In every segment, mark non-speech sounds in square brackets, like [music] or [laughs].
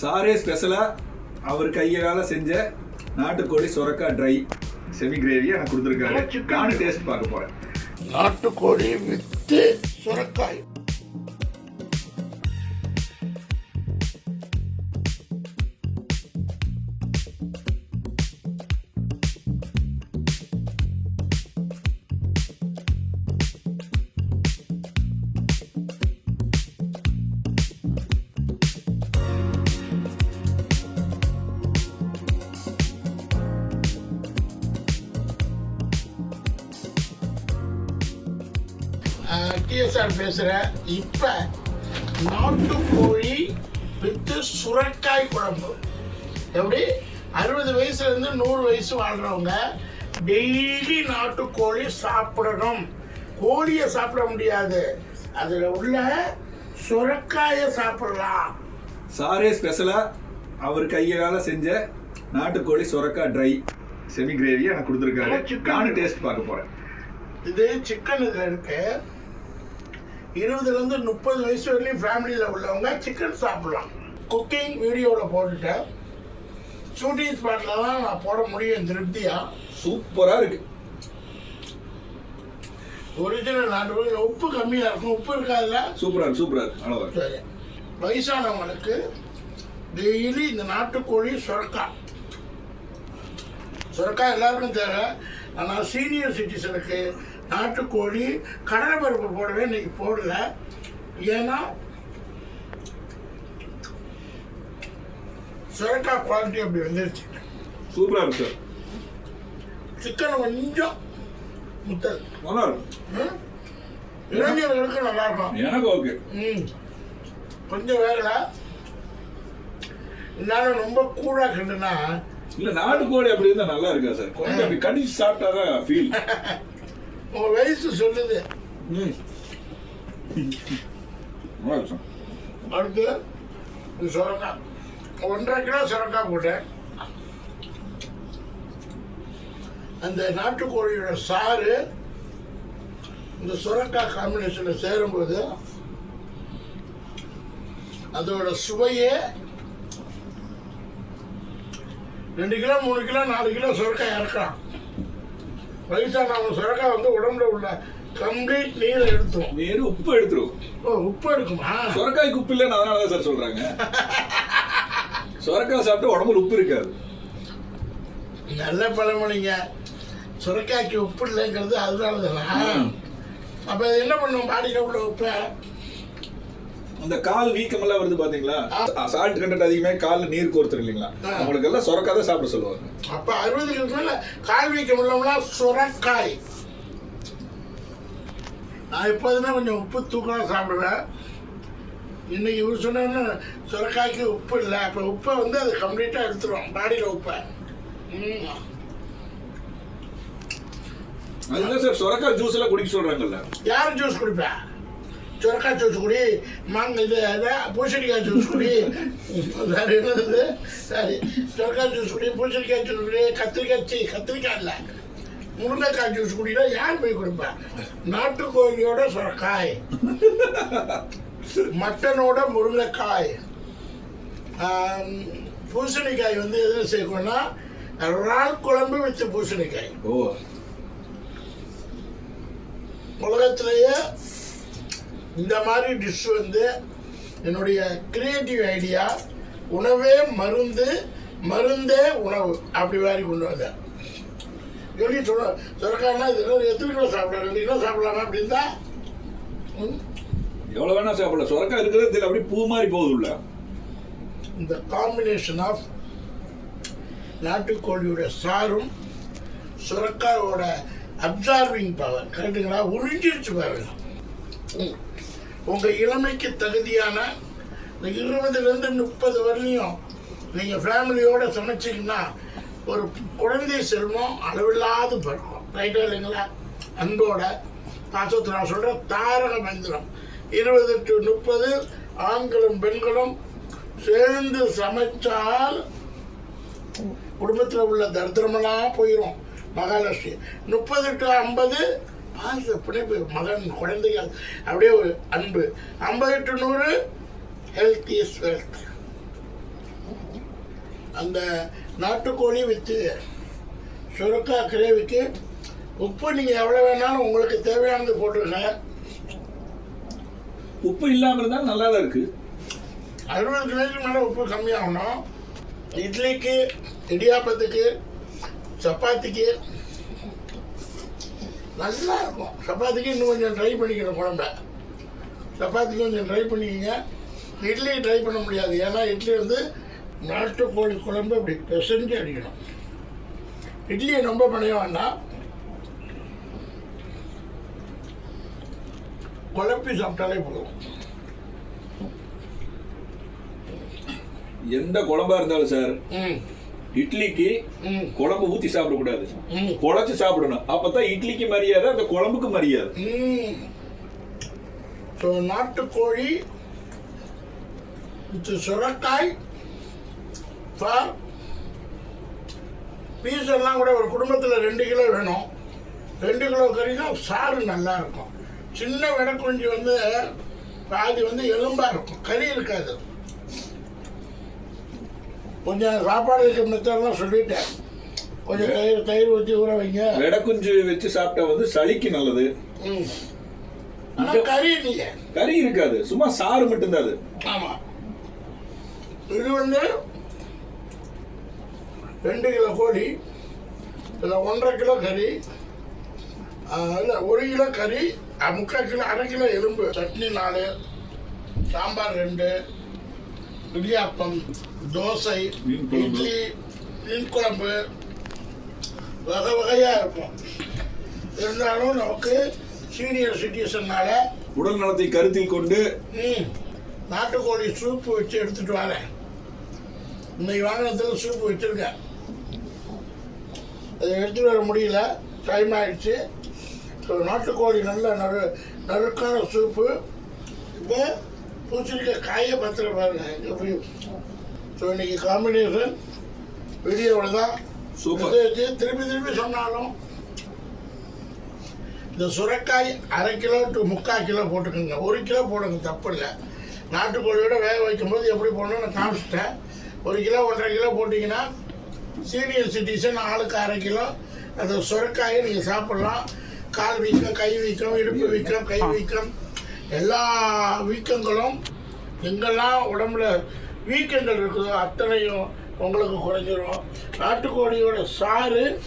சாரே ஸ்பெஷலாக அவர் கையால் செஞ்ச நாட்டுக்கோழி சுரக்கா ட்ரை. செமி கிரேவி எனக்கு கொடுத்துருக்காரு. நானும் டேஸ்ட் பார்க்க போகிறேன் நாட்டுக்கோழி வித்து சுரக்காய். டிஎஸ்ஆர் பேசுகிறேன் இப்போ நாட்டுக்கோழி வித்து சுரக்காய் குழம்பு. எப்படி? அறுபது வயசுலேருந்து நூறு வயசு வாழ்கிறவங்க டெய்லி நாட்டுக்கோழி சாப்பிடணும். கோழியை சாப்பிட முடியாது. அதில் உள்ள சுரக்காயை சாப்பிடலாம். சாரே ஸ்பெஷலாக அவர் கையால் செஞ்ச நாட்டுக்கோழி சுரக்கா ட்ரை செமி கிரேவி எனக்கு கொடுத்துருக்காரு. நானும் டேஸ்ட் பார்க்க போகிறேன் இது சிக்கன் இதில் இருக்கு. இருபதுலேருந்து முப்பது வயசு வரையிலும் ஃபேமிலியில் உள்ளவங்க சிக்கன் சாப்பிடலாம். குக்கிங் வீடியோவில் போட்டுட்டேன். ஷூட்டிங் ஸ்பாட்டில் தான் நான் போட முடியும் திருப்தியாக சூப்பராக இருக்கு. ஒரிஜினல் நாட்டு உப்பு கம்மியாக இருக்கும். உப்பு இருக்காதுல்ல? சூப்பராக இருக்கு சூப்பராக இருக்கு. சரி. வயசானவங்களுக்கு டெய்லி இந்த நாட்டுக்கோழி சுரக்காய் சுரக்காய் எல்லாருக்கும் தேவை. ஆனால் சீனியர் சிட்டிசனுக்கு நாட்டுக்கோழி கடலை பருப்பு போடவே இன்னைக்கு போடல. ஏன்னா சுரக்காய் குவாலிட்டி அப்படி வந்துருச்சு. சூப்பராக இருக்கு சிக்கன் கொஞ்சம் முத்தல் நல்லா இருக்கு. ம்? இளைஞர்களுக்கு நல்லா இருக்கும். எனக்கு ஓகே. ம். கொஞ்சம் வேகல. இருந்தாலும் ரொம்ப கூழா கிண்டுனா இல்ல நாட்டுக்கோழி அப்படி இருந்தா நல்லா இருக்கா சார்? கொஞ்சம் அப்படி கடிச்சு சாப்பிட்டாதான் ஃபீல் [laughs] உங்க வயசு சொல்லுது. அடுத்து இது சுரக்காய் ஒன்றரை கிலோ சுரக்காய் போட்டேன். அந்த நாட்டுக்கோழியோட சாறு இந்த சுரக்காய் காம்பினேஷனில் சேரும்போது அதோட சுவையே ரெண்டு கிலோ மூணு கிலோ நாலு கிலோ சுரக்காய் இறக்கலாம். வயசானவங்க சுரக்காய் வந்து உடம்புல உள்ள கம்ப்ளீட் நீரை எடுத்துரும். நேரு உப்பு எடுத்துரும். ஓ உப்பு எடுக்குமா? சுரக்காய்க்கு உப்பு இல்லைன்னு அதனால தான் சார் சொல்றாங்க. சுரக்காய் சாப்பிட்டு உடம்புல உப்பு இருக்காது. நல்ல பழமொழிங்க. சுரக்காய்க்கு உப்பு இல்லைங்கிறது அதனால தானா. அப்போ என்ன பண்ணும்? பாடியில் உள்ள உப்பை அந்த கால் வீக்கம் எல்லாம் வருது பாத்தீங்களா? சால்ட் கண்டென்ட் அதிகமாக கால்ல நீர் கோர்த்துரு இல்லைங்களா. அவங்களுக்கு எல்லாம் சுரக்காய் தான் சாப்பிட சொல்லுவாங்க. அப்போ அறுபதுக்கு மேல கால் வீக்கம் உள்ளவங்களாம் சுரக்காய். நான் எப்போதுமே கொஞ்சம் உப்பு தூக்கலாம் சாப்பிடுவேன். இன்னைக்கு இவர் சொன்னா சுரக்காய்க்கு உப்பு இல்லை. அப்போ உப்பை வந்து அது கம்ப்ளீட்டாக எடுத்துரும் பாடியில் உப்பை. அதுதான் சார் சுரக்காய் ஜூஸ் எல்லாம் குடிக்க சொல்றாங்கல்ல? யார் ஜூஸ் குடிப்பா? சுரக்காய் ஜூஸ் குடி மாங்க இது பூசணிக்காய் ஜூஸ் குடி வேறு என்னது சரி சுரக்காய் ஜூஸ் குடி பூசணிக்காய் ஜூஸ் குடி கத்திரிக்காய் சீ கத்திரிக்காய் இல்லை முருங்கைக்காய் ஜூஸ் குடினா யார் போய் குடிப்பா நாட்டுக்கோழியோட சுரக்காய் மட்டனோட முருங்கைக்காய் பூசணிக்காய் வந்து எதில் சேர்க்கணும்னா இறால் குழம்பு வச்ச பூசணிக்காய் ஓ உலகத்திலேயே இந்த மாதிரி டிஷ் வந்து என்னுடைய கிரியேட்டிவ் ஐடியா உணவே மருந்து மருந்தே உணவு அப்படி மாதிரி கொண்டு வந்தேன். எப்படி சொல்ல சுரக்காய்னா இது எத்தனை கிலோ சாப்பிடலாம்? ரெண்டு கிலோ சாப்பிடலாமா அப்படின்னா? ம், எவ்வளவு வேணா சாப்பிடலாம். சுரக்காய் இருக்கிறது தெரியல. அப்படியே பூ மாதிரி போகுது உள்ள. இந்த காம்பினேஷன் ஆஃப் நாட்டுக்கோழியோட சாரும் சுரக்காயோட அப்சார்பிங் பவர் கரெக்டுங்களா உறிஞ்சிருச்சு பாருங்க. உங்கள் உங்க இளமைக்கு தகுதியான இந்த இருபதுலேருந்து முப்பது வரலையும் நீங்கள் ஃபேமிலியோடு சமைச்சிங்கன்னா ஒரு குழந்தை செல்வம் அளவில்லாது பிறக்கும் ரைட்டா இல்லைங்களா? அன்போட பாசத்தை நான் சொல்கிறேன் தாரக மந்திரம். இருபது டு முப்பது ஆண்களும் பெண்களும் சேர்ந்து சமைச்சால் குடும்பத்தில் உள்ள தரித்திரமெல்லாம் போயிடும் மகாலட்சுமி. முப்பது டு ஐம்பது பாச பிணைப்பு மகன் குழந்தைகள். அப்படியே ஒரு அன்பு. ஐம்பது டு நூறு ஹெல்த் இஸ் வெல்த் அந்த நாட்டுக்கோழி வித்து சுரக்கா கிரேவிக்கு உப்பு நீங்கள் எவ்வளோ வேணாலும் உங்களுக்கு தேவையானது போட்டுருங்க. உப்பு இல்லாம இருந்தாலும் நல்லா தான் இருக்கு. அறுபது கிலோக்கு மேலே உப்பு கம்மியாகணும். இட்லிக்கு இடியாப்பத்துக்கு சப்பாத்திக்கு நல்லா இருக்கும் சப்பாத்திக்கு இன்னும் கொஞ்சம் ட்ரை பண்ணிக்கணும் குழம்ப. சப்பாத்திக்கு கொஞ்சம் ட்ரை பண்ணிக்கங்க. இட்லி ட்ரை பண்ண முடியாது. ஏன்னா இட்லி வந்து நாட்டுக்கோழி குழம்பு அப்படி பிசைஞ்சு அடிக்கணும். இட்லியை ரொம்ப பண்ண வேண்டாம். குழப்பி சாப்பிட்டாலே போதும். எந்த குழம்பா இருந்தாலும் சார் இட்லிக்கு குழம்பு ஊத்தி சாப்பிடக்கூடாது. குழச்சு சாப்பிடணும். அப்பதான் இட்லிக்கு மரியாதை அந்த குழம்புக்கு மரியாதை. நாட்டுக்கோழி வித் சுரக்காய் ஃபார் பீஸ் எல்லாம் கூட ஒரு குடும்பத்தில் ரெண்டு கிலோ வேணும். ரெண்டு கிலோ கறினா சாறு நல்லா இருக்கும். சின்ன விடக்குஞ்சி வந்து பாதி வந்து எலும்பாக இருக்கும். கறி இருக்காது. கொஞ்சம் சாப்பாடு வைக்கிற மெத்தடெல்லாம் சொல்லிட்டேன். கொஞ்சம் தயிர் தயிர் ஊற்றி ஊற வைங்க. வெடை குஞ்சு வச்சு சாப்பிட்டா வந்து சளிக்கு நல்லது. கறி இல்லையே. கறி இருக்காது. சும்மா சாறு மட்டும்தான் அது ஆமா. இது வந்து ரெண்டு கிலோ கோழி இதில் ஒன்றரை கிலோ கறி இல்லை ஒரு கிலோ கறி முக்கால் கிலோ அரை கிலோ எலும்பு சட்னி நாலு சாம்பார் ரெண்டு இடியாப்பம் தோசை. இட்லி மீன் குழம்பு வகை வகையாக இருக்கும். இருந்தாலும் நமக்கு சீனியர் சிட்டிசன்னால உடல் நலத்தை கருத்தில் கொண்டு நாட்டுக்கோழி சூப்பு வச்சு எடுத்துட்டு வரேன். இன்னைக்கு வாங்கினதுல சூப்பு வச்சிருக்கேன். அதை எடுத்துட்டு வர முடியல. டைம் ஆயிடுச்சு. ஸோ நாட்டுக்கோழி நல்ல நறு நறுக்கான சூப்பு. இப்போ பூச்சணிக்காய் காய பத்திர பாருங்க எப்படி ஸோ இன்னைக்கு காம்பினேஷன் வீடியோவில் தான் சூப்பர். திருப்பி திருப்பி சொன்னாலும் இந்த சுரைக்காய் அரை கிலோ டு முக்கால் கிலோ போட்டுக்கோங்க. ஒரு கிலோ போடுங்க தப்பு இல்லை. நாட்டுக்கோழியோட வேக வைக்கும்போது எப்படி போடணும்னு நான் காமிச்சிட்டேன். ஒரு கிலோ ஒன்றரை கிலோ போட்டிங்கன்னா சீனியர் சிட்டிசன் ஆளுக்கு அரை கிலோ. அந்த சுரைக்காயை நீங்கள் சாப்பிட்லாம். கால் வீக்கம் கை வீக்கம் இடுப்பு வீக்கம் கை வீக்கம். எல்லா வீக்கங்களும் எங்கெல்லாம் உடம்புல வீக்கங்கள் இருக்குதோ அத்தனையும் உங்களுக்கு குறைஞ்சிரும். நாட்டுக்கோழியோட சாறு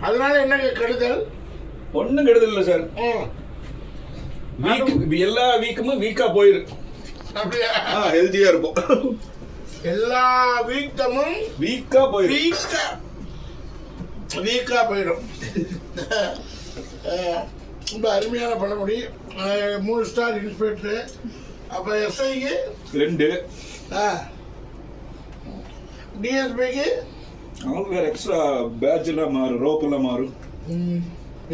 அதனால என்னங்க கெடுதல்? ஒண்ணும் கெடுதல் இல்ல சார். ம். வீக் எல்லா வீக்குமும் வீக்கா போயிரு. அப்படியா? ஹெல்த்தியா இருப்போம். எல்லா வீக்கமும் வீக்கா போயிரு. வீக்கா வீக்கா போயிடும் ரொம்ப அருமையான பழமொழி மூணு ஸ்டார் இன்ஸ்பெக்டரு அப்போ எஸ்ஐக்கு ரெண்டு. டிஎஸ்பிக்கு அவங்களுக்கு வேற எக்ஸ்ட்ரா பேட்ச் எல்லாம் மாறும் ரோப் எல்லாம் மாறும்.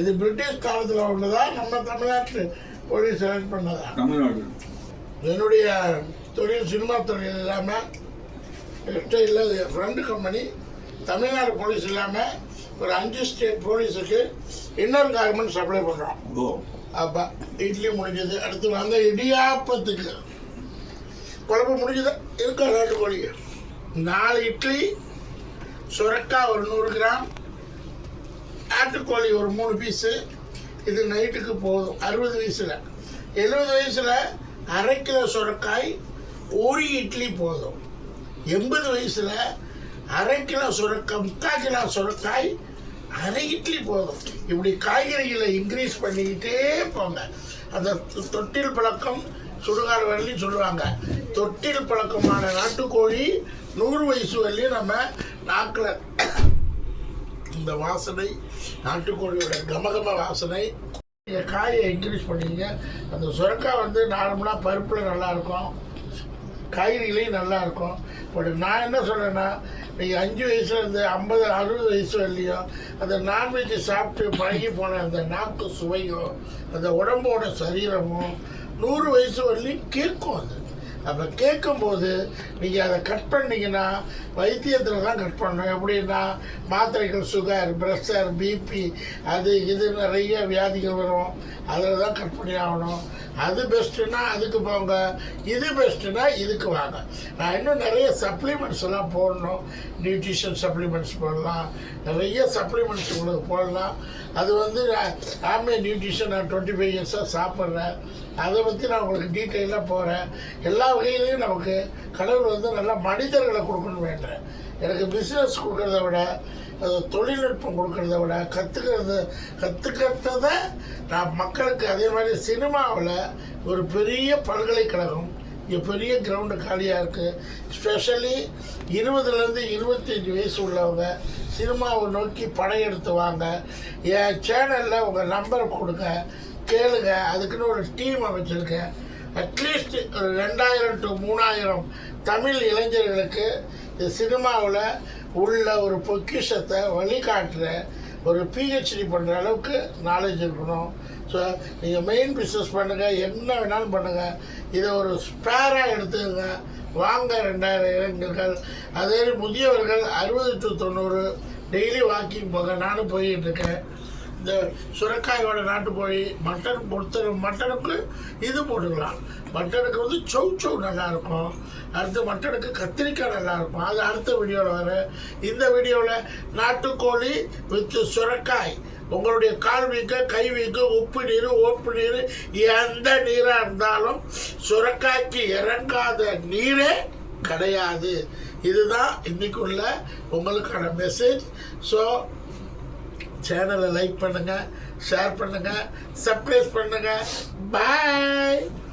இது பிரிட்டிஷ் காலத்தில் உள்ளதா? நம்ம தமிழ்நாட்டு போலீஸ் செலக்ட் பண்ணதா? தமிழ்நாடு. என்னுடைய தொழில் சினிமா தொழில் இல்லாமல் என் ஃப்ரெண்டு கம்பெனி தமிழ்நாடு போலீஸ் இல்லாமல் ஒரு அஞ்சு ஸ்டேட் போலீஸுக்கு இன்னொரு கார்மெண்ட் சப்ளை பண்ணுறோம் ஓ. அப்போ இட்லி முடிஞ்சது அடுத்து வந்த இடியாப்பத்துக்கு குழம்பு முடிஞ்சது. இருக்கா நாட்டுக்கோழி நாலு இட்லி சுரக்காய் ஒரு நூறு கிராம் ஆட்டுக்கோழி ஒரு மூணு பீஸு இது நைட்டுக்கு போதும் அறுபது வயசில். எழுபது வயசில் அரை கிலோ சுரக்காய் ஒரு இட்லி போதும். எண்பது வயசில் அரை கிலோ சுரக்காய் முக்கால் கிலோ சுரக்காய் அரை இட்லி போதும். இப்படி காய்கறிகளை இன்க்ரீஸ் பண்ணிக்கிட்டே போங்க. அந்த தொட்டில் பழக்கம் சுடுகாடு வரலையும் சொல்லுவாங்க தொட்டில் பழக்கமான நாட்டுக்கோழி நூறு வயசு வரலையும் நம்ம நாக்கில் இந்த வாசனை நாட்டுக்கோழியோட கமகம வாசனை. நீங்கள் காயை இன்க்ரீஸ் பண்ணீங்க. அந்த சுரக்காய் வந்து நார்மலாக பருப்பில் நல்லாயிருக்கும் காய்கறிகளையும் நல்லா இருக்கும். பட் நான் என்ன சொல்றேன்னா நீங்கள் அஞ்சு வயசுல இருந்து ஐம்பது அறுபது வயசு வரலையும் அந்த நான்வெஜ் சாப்பிட்டு பழகி போன அந்த நாக்கு சுவையும் அந்த உடம்போட சரீரமும் நூறு வயசு வரலையும் கேட்கும் அது. அப்போ கேட்கும்போது நீங்கள் அதை கட் பண்ணிங்கன்னா வைத்தியத்தில் தான் கட் பண்ணணும். எப்படின்னா மாத்திரைகள் சுகர் ப்ரெஷர் பிபி அது இது நிறைய வியாதிகள் வரும். அதில் தான் கட் பண்ணி ஆகணும். அது பெஸ்ட்டுன்னா அதுக்கு போங்க. இது பெஸ்ட்டுனா இதுக்கு வாங்க. நான் இன்னும் நிறைய சப்ளிமெண்ட்ஸ் எல்லாம் போடணும். நியூட்ரிஷன் சப்ளிமெண்ட்ஸ் போடலாம். நிறைய சப்ளிமெண்ட்ஸ் உங்களுக்கு போடலாம். அது வந்து நான் ஆமே நியூட்ரிஷன் நான் டுவெண்ட்டி ஃபைவ் இயர்ஸாக சாப்பிட்றேன். அதை பற்றி நான் உங்களுக்கு டீட்டெயிலாக போகிறேன் எல்லா வகையிலையும் நமக்கு கடவுள் வந்து நல்லா மனிதர்களை கொடுக்கணும் வேண்டேன் எனக்கு பிஸ்னஸ் கொடுக்கறத விட தொழில்நுட்பம் கொடுக்கறத விட கற்றுக்கிறது கற்றுக்கிறத நான் மக்களுக்கு அதே மாதிரி சினிமாவில் ஒரு பெரிய பல்கலைக்கழகம் இங்கே பெரிய கிரவுண்டு காலியாக இருக்குது ஸ்பெஷலி இருபதுலேருந்து இருபத்தஞ்சி வயசு உள்ளவங்க சினிமாவை நோக்கி படையெடுத்து வாங்க. என் சேனலில் உங்கள் நம்பர் கொடுங்க கேளுங்க. அதுக்குன்னு ஒரு டீம் அமைச்சிருக்கேன். அட்லீஸ்ட் ஒரு ரெண்டாயிரம் டு மூணாயிரம் தமிழ் இளைஞர்களுக்கு இந்த சினிமாவில் உள்ள ஒரு பொக்கிஷத்தை வழிகாட்டுற ஒரு பிஹெச்டி பண்ணுற அளவுக்கு நாலேஜ் இருக்கணும். ஸோ நீங்கள் மெயின் பிஸ்னஸ் பண்ணுங்கள் என்ன வேணாலும் பண்ணுங்கள் இதை ஒரு ஸ்பேராக எடுத்துக்கோங்க. வாங்க ரெண்டாயிரம் இளைஞர்கள். அதே முதியவர்கள் அறுபது டு தொண்ணூறு டெய்லி வாக்கிங் போங்க. நானும் போய்கிட்டு இருக்கேன். இந்த சுரக்காயோட நாட்டுக்கோழி மட்டன் பொறுத்த மட்டனுக்கு இது போட்டுக்கலாம். மட்டனுக்கு வந்து சௌ சௌ நல்லாயிருக்கும். அடுத்து மட்டனுக்கு கத்திரிக்காய் நல்லாயிருக்கும். அது அடுத்த வீடியோவில் வர இந்த வீடியோவில் நாட்டுக்கோழி வித் சுரக்காய். உங்களுடைய கால் வீக்க கை வீக்க உப்பு நீர் ஓப்பு நீர் எந்த நீராக இருந்தாலும் சுரக்காய்க்கு இறங்காத நீரே கிடையாது. இதுதான் இன்னைக்குள்ள உங்களுக்கான மெசேஜ் ஸோ சேனலை லைக் பண்ணுங்கள் ஷேர் பண்ணுங்கள் சப்ஸ்கிரைப் பண்ணுங்கள் பாய்